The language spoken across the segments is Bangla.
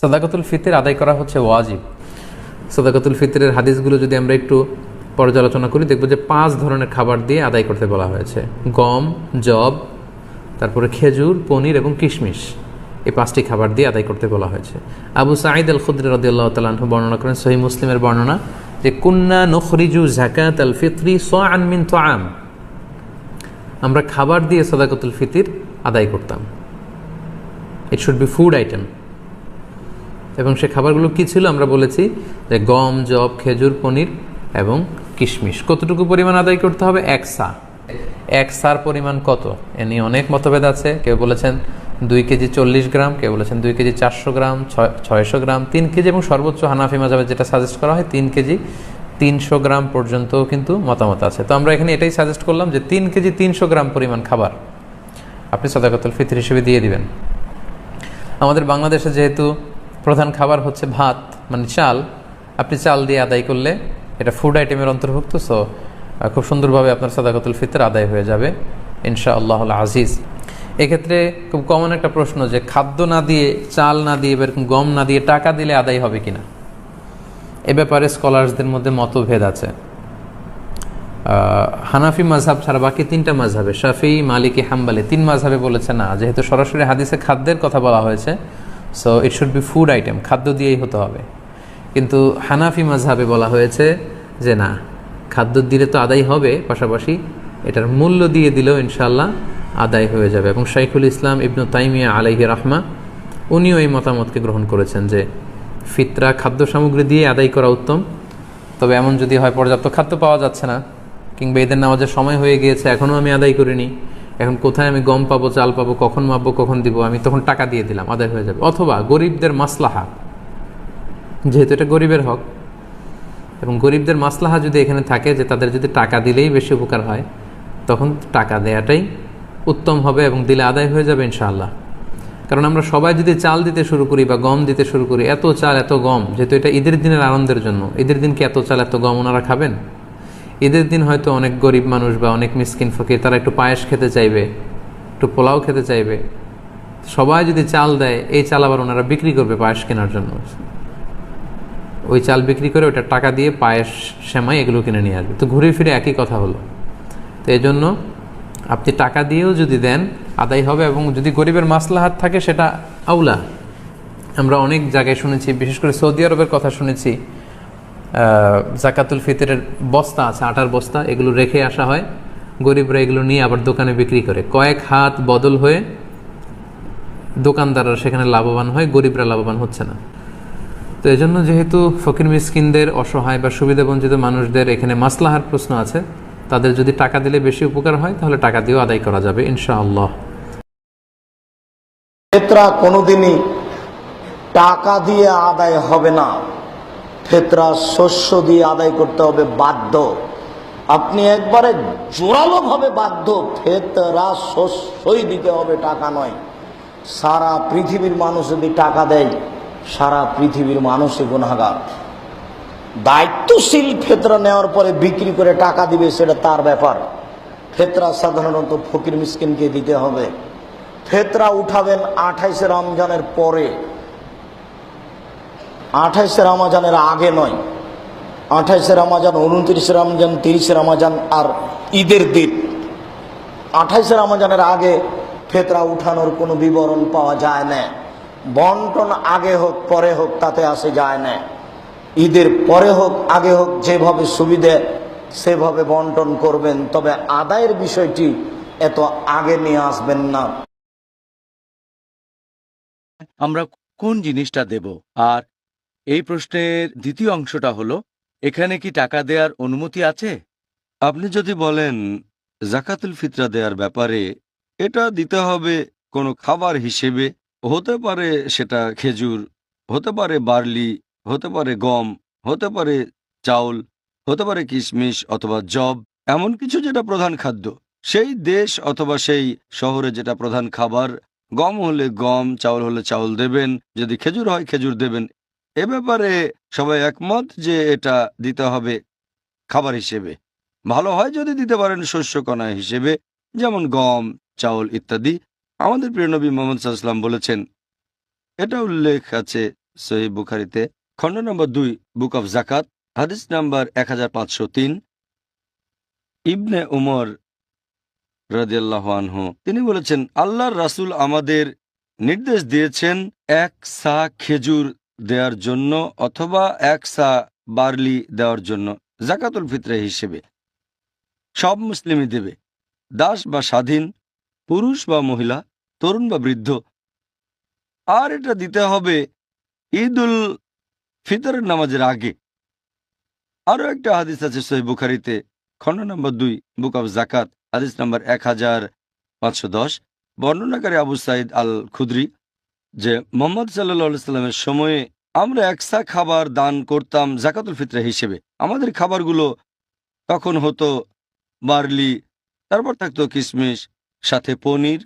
সাদাকাতুল ফিতর আদায় করা হচ্ছে ওয়াজিব। সাদাকাতুল ফিতরের হাদিসগুলো যদি আমরা একটু পর্যালোচনা করি, দেখব যে পাঁচ ধরনের খাবার দিয়ে আদায় করতে বলা হয়েছে। গম জব তারপরে খেজুর, পনির এবং কিশমিশ। এই পাঁচটি খাবার দিয়ে আদায় করতে বলা হয়েছে। আবু সাঈদ আল খুদ্র রদি আল্লাহ তালাহ বর্ণনা করেন সহি মুসলিমের বর্ণনা যে, কুন্না নখরিজু জাকাত আল ফিতরি স আনমিন তো আম আমরা খাবার দিয়ে সদাকতুল ফিতির আদায় করতাম। It should be food item এবং সে খাবারগুলো কী ছিল আমরা বলেছি যে গম জব খেজুর, পনির এবং কিশমিশ। কতটুকু পরিমাণ আদায় করতে হবে? এক সা। এক সার পরিমাণ কত? এ নিয়ে অনেক মতভেদ আছে। কেউ বলেছেন দুই কেজি চল্লিশ গ্রাম, কেউ বলেছেন দুই কেজি চারশো গ্রাম, ছয়, ছয়শো গ্রাম, তিন কেজি এবং সর্বোচ্চ হানাফি মাজাবে যেটা সাজেস্ট করা হয়, তিন কেজি তিনশো গ্রাম পর্যন্ত কিন্তু মতামত আছে। তো আমরা এখানে এটাই সাজেস্ট করলাম যে তিন কেজি তিনশো গ্রাম পরিমাণ খাবার আপনি সদাকতুল ফিতর হিসেবে দিয়ে দিবেন। আমাদের বাংলাদেশে যেহেতু প্রধান খাবার হচ্ছে ভাত মানে চাল। আপনি চাল দিয়ে আদায় করলে এটা ফুড আইটেমের অন্তর্ভুক্ত সো খুব সুন্দরভাবে আপনার সাদাকতুল ফিতর আদায় হয়ে যাবে ইনশা আল্লাহ আজিজ। এক্ষেত্রে খুব কমন একটা প্রশ্ন যে, খাদ্য না দিয়ে, চাল না দিয়ে এরকম গম না দিয়ে টাকা দিলে আদায় হবে কিনা? এ ব্যাপারে স্কলার্সদের মধ্যে মতভেদ আছে। হানাফি মাঝহাব ছাড়া বাকি তিনটা মাঝহাবে শাফি, মালিকি, হাম্বালি, তিন মাঝহাবে বলেছে না, যেহেতু সরাসরি হাদিসে খাদ্যের কথা বলা হয়েছে so it should be food item খাদ্য দিয়েই হতে হবে। কিন্তু হানাফি মাঝহাবে বলা হয়েছে যে না, খাদ্য দিলে তো আদায় হবে, পাশাপাশি এটার মূল্য দিয়ে দিলেও ইনশাল্লাহ আদায় হয়ে যাবে। এবং শাইখুল ইসলাম ইবনু তাইমিয়া আলাইহি রাহমা, উনিও এই মতামতকে গ্রহণ করেছেন যে ফিতরা খাদ্য সামগ্রী দিয়ে আদায় করা উত্তম। তবে এমন যদি হয়, পর্যাপ্ত খাদ্য পাওয়া যাচ্ছে না, কিংবা এদের নামাজের সময় হয়ে গিয়েছে, এখনও আমি আদায় করিনি। এখন কোথায় আমি গম পাবো, চাল পাবো, কখন মাপবো, কখন দিব, আমি তখন টাকা দিয়ে দিলাম, আদায় হয়ে যাবে। অথবা গরিবদের মাসলাহা, যেহেতু এটা গরিবের হক, এবং গরিবদের মাসলাহা যদি এখানে থাকে যে তাদের যদি টাকা দিলেই বেশি উপকার হয়, তখন টাকা দেয়াটাই উত্তম হবে এবং দিলে আদায় হয়ে যাবে ইনশাআল্লাহ। কারণ আমরা সবাই যদি চাল দিতে শুরু করি বা গম দিতে শুরু করি, এত চাল, এত গম, যেহেতু এটা ঈদের দিনের আনন্দের জন্য, ঈদের দিন কি এত চাল, এত গম ওনারা খাবেন? ঈদের দিন হয়তো অনেক গরিব মানুষ বা অনেক মিসকিন ফকির, তারা একটু পায়েস খেতে চাইবে, একটু পোলাও খেতে চাইবে। সবাই যদি চাল দেয়, এই চাল আবার ওনারা বিক্রি করবে পায়েস কেনার জন্য। ওই চাল বিক্রি করে ওটা টাকা দিয়ে পায়েস সেমাই এগুলো কিনে নিয়ে আসবে। তো ঘুরে ফিরে একই কথা হলো। তো এই জন্য আপনি টাকা দিয়েও যদি দেন, আদায় হবে এবং যদি গরিবের মাসলাহাত থাকে সেটা আউলা আমরা অনেক জায়গায় শুনেছি, বিশেষ করে সৌদি আরবের কথা শুনেছি জাকাতুল ফিতরের বস্তা আছে, আটার বস্তা, এগুলো রেখে আসা হয়। গরিবরা এগুলো নিয়ে আবার দোকানে বিক্রি করে। কয়েক হাত বদল হয়ে দোকানদাররা সেখানে লাভবান হয়, গরিবরা লাভবান হচ্ছে না। তো এই জন্য যেহেতু ফকির মিসকিনদের অসহায় বা সুবিধাবঞ্চিত মানুষদের এখানে মাসলাহার প্রশ্ন আছে, তাদের যদি টাকা দিলে বেশি উপকার হয়, তাহলে টাকা দিয়েও আদায় করা যাবে, ইনশাআল্লাহ। কোনোদিনই টাকা দিয়ে আদায় হবে না। ফেতরা শস্য দিয়ে আদায় করতে হবে বাধ্য। আপনি একবারে জোরালো ভাবে বাধ্য, ফেতরা শস্যই দিতে হবে, টাকা নয়। সারা পৃথিবীর মানুষ যদি টাকা দেয়, সারা পৃথিবীর মানুষই গুণাগার দায়িত্বশীল ফেতরা নেওয়ার পরে বিক্রি করে টাকা দিবে, সেটা তার ব্যাপার। ফেতরা সাধারণত ফকির মিসকিনকে দিতে হবে। ফেতরা উঠাবেন আঠাইশে রমজানের পরে। আঠাইশে রামাজানের আগে নয়। আঠাইশে রামাজান, উনত্রিশে রমজান, তিরিশে রমজান আর ঈদের দিন। আঠাইশে রামাজানের আগে ফেতরা উঠানোর কোনো বিবরণ পাওয়া যায় না। বন্টন আগে হোক, পরে হোক, তাতে আসে যায় না। ঈদের পরে হোক, আগে হোক, যেভাবে সুবিধে সেভাবে বন্টন করবেন। তবে আদায়ের বিষয়টি এত আগে নিয়ে আসবেন না। আমরা কোন জিনিসটা দেব? আর এই প্রশ্নের দ্বিতীয় অংশটা হলো, এখানে কি টাকা দেওয়ার অনুমতি আছে? আপনি যদি বলেন, জাকাতুল ফিতরা দেওয়ার ব্যাপারে এটা দিতে হবে কোনো খাবার হিসেবে, হতে পারে সেটা খেজুর, হতে পারে বার্লি, হতে পারে গম, হতে পারে চাউল, হতে পারে কিশমিশ অথবা জব এমন কিছু যেটা প্রধান খাদ্য। সেই দেশ অথবা সেই শহরে যেটা প্রধান খাবার, গম হলে গম, চাউল হলে চাউল দেবেন, যদি খেজুর হয় খেজুর দেবেন এ ব্যাপারে সবাই একমত যে এটা দিতে হবে খাবার হিসেবে। ভালো হয় যদি দিতে পারেন শস্যকণা হিসেবে, যেমন গম, চাউল ইত্যাদি। আমাদের প্রিয় নবী মোহাম্মদ সাল্লাম বলেছেন, এটা উল্লেখ আছে সহি বুখারিতে, খণ্ড নম্বর দুই, বুক অফ জাকাত হাদিস নাম্বার এক হাজার পাঁচশো তিন। ইবনে উমর রাজিয়াল্লাহানহু তিনি বলেছেন, আল্লাহর রাসূল আমাদের নির্দেশ দিয়েছেন, এক সা খেজুর দেওয়ার জন্য অথবা এক সা বার্লি দেওয়ার জন্য জাকাতুল ফিতরে হিসেবে। সব মুসলিমই দেবে। দাস বা স্বাধীন, পুরুষ বা মহিলা, তরুণ বা বৃদ্ধ। আর এটা দিতে হবে ঈদ উল ফিতরের নামাজের আগে। আরও একটা হাদিস আছে সহি বুখারিতে, খণ্ড নম্বর দুই, বুক অফ জাকাত, হাদিস নম্বর এক হাজার পাঁচশো দশ, বর্ণনাকারী আবু সাইদ আল খুদ্রি যে মোহাম্মদ সাল্লা সাল্লামের সময়ে আমরা একসা খাবার দান করতাম জাকাতুল ফিতরা হিসেবে। আমাদের খাবারগুলো তখন হতো বার্লি, তারপর থাকতো কিশমিশ সাথে পনির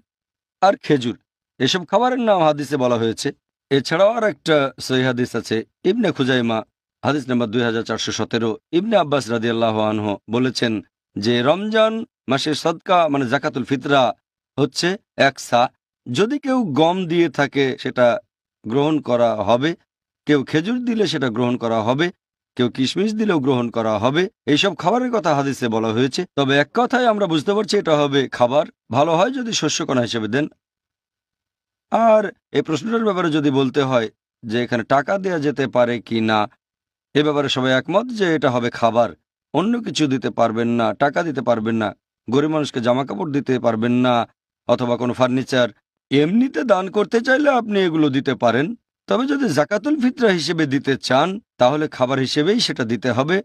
আর খেজুর। এসব খাবারের নাম হাদিসে বলা হয়েছে। এছাড়াও আর একটা সহি হাদিস আছে, ইবনে খুজাইমা, হাদিস নাম্বার দুই হাজার চারশো সতেরো। ইবনে আব্বাস রাজি আল্লাহ আনহ বলেছেন যে রমজান মাসের সদকা মানে জাকাতুল ফিতরা হচ্ছে এক সা যদি কেউ গম দিয়ে থাকে, সেটা গ্রহণ করা হবে। কেউ খেজুর দিলে সেটা গ্রহণ করা হবে। কেউ কিশমিশ দিলেও গ্রহণ করা হবে। এইসব খাবারের কথা হাদিসে বলা হয়েছে। তবে এক কথায় আমরা বুঝতে পারছি, এটা হবে খাবার। ভালো হয় যদি শস্যকণা হিসেবে দেন। আর এই প্রশ্নটার ব্যাপারে যদি বলতে হয় যে, এখানে টাকা দেয়া যেতে পারে কি না, এ ব্যাপারে সবাই একমত যে, এটা হবে খাবার। অন্য কিছু দিতে পারবেন না, টাকা দিতে পারবেন না। গরিব মানুষকে জামা কাপড় দিতে পারবেন না, অথবা কোনো ফার্নিচার এমনিতে দান করতে চাইলে আপনি এগুলো দিতে পারেন, তবে যদি জাকাতুল ফিতরা হিসেবে দিতে চান, তাহলে খাবার হিসেবেই সেটা দিতে হবে।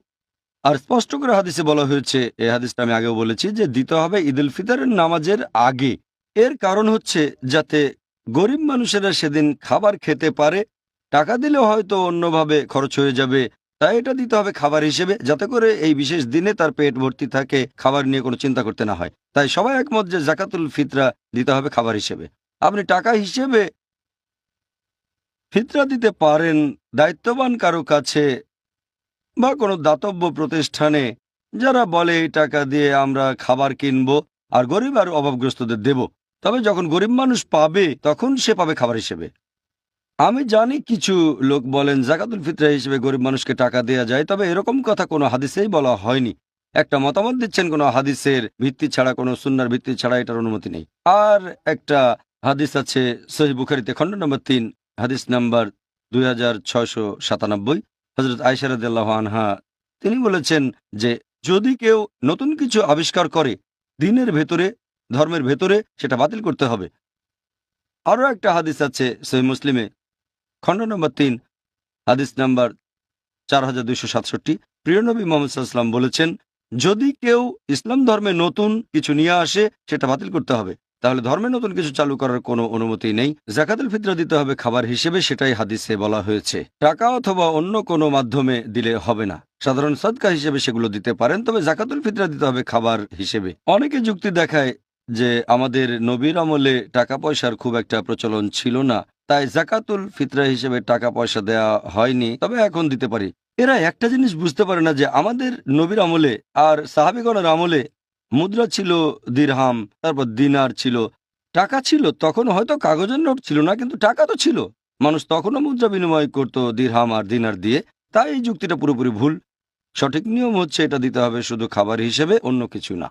আর স্পষ্ট করে হাদিসে বলা হয়েছে, এ হাদিসটা আমি আগেও বলেছি, যে দিতে হবে ঈদুল ফিতরের নামাজের আগে। এর কারণ হচ্ছে যাতে গরিব মানুষেরা সেদিন খাবার খেতে পারে, টাকা দিলেও হয়তো অন্যভাবে খরচ হয়ে যাবে, তাই এটা দিতে হবে খাবার হিসেবে, যাতে করে এই বিশেষ দিনে তার পেট ভর্তি থাকে, খাবার নিয়ে কোনো চিন্তা করতে না হয়। তাই সবাই একমত যে জাকাতুল ফিতরা দিতে হবে খাবার হিসেবে। আপনি টাকা হিসেবে ফিতরা দিতে পারেন দায়িত্ববান কারও কাছে বা কোনো দাতব্য প্রতিষ্ঠানে যারা বলে, এই টাকা দিয়ে আমরা খাবার কিনবো আর গরিব আর অভাবগ্রস্তদের দেব। তবে যখন গরিব মানুষ পাবে, তখন সে পাবে খাবার হিসেবে। আমি জানি কিছু লোক বলেন, জাকাতুল ফিতরা হিসেবে গরিব মানুষকে টাকা দেওয়া যায়। তবে এরকম কথা কোনো হাদিসেই বলা হয়নি। একটা মতামত দিচ্ছেন, কোনো হাদিসের ভিত্তি ছাড়া, কোনো সুন্নার ভিত্তি ছাড়া এটার অনুমতি নেই। আর একটা হাদিস আছে সহি বুখারিতে খণ্ড নম্বর তিন, হাদিস নাম্বার দুই হাজার ছয়শো সাতানব্বই। হজরত আয়সারদাল্লাহ আনহা, তিনি বলেছেন যে, যদি কেউ নতুন কিছু আবিষ্কার করে, দিনের ভেতরে, ধর্মের ভেতরে, সেটা বাতিল করতে হবে। আরও একটা হাদিস আছে সহি মুসলিমে, খণ্ড নম্বর তিন, হাদিস নাম্বার চার হাজার দুইশো সাতষট্টি। প্রিয়নবী মোহাম্মদ সাল্লাম বলেছেন, যদি কেউ ইসলাম ধর্মে নতুন কিছু নিয়ে আসে, সেটা বাতিল করতে হবে। তাহলে ধর্মে নতুন কিছু চালু করার কোনো অনুমতি নেই। জাকাতুল ফিতরা দিতে হবে খাবার হিসেবে, সেটাই হাদিসে বলা হয়েছে। টাকা অথবা অন্য কোনো মাধ্যমে দিলে হবে না। সাধারণ সদকা হিসেবে সেগুলো দিতে পারেন, তবে জাকাতুল ফিতরা দিতে হবে খাবার হিসেবে। অনেকে যুক্তি দেখায় যে আমাদের নবীর আমলে টাকা পয়সার খুব একটা প্রচলন ছিল না, তাই জাকাতুল ফিতরা হিসেবে টাকা পয়সা দেয়া হয়নি, তবে এখন দিতে পারি। এরা একটা জিনিস বুঝতে পারে না যে আমাদের নবীর আমলে আর সাহাবিগণের আমলে মুদ্রা ছিল দিরহাম, তারপর দিনার ছিল। টাকা ছিল, তখন হয়তো কাগজের নোট ছিল না, কিন্তু টাকা তো ছিল। মানুষ তখনও মুদ্রা বিনিময় করত দিরহাম আর দিনার দিয়ে। তাই এই যুক্তিটা পুরোপুরি ভুল। সঠিক নিয়ম হচ্ছে এটা দিতে হবে শুধু খাবার হিসেবে, অন্য কিছু না।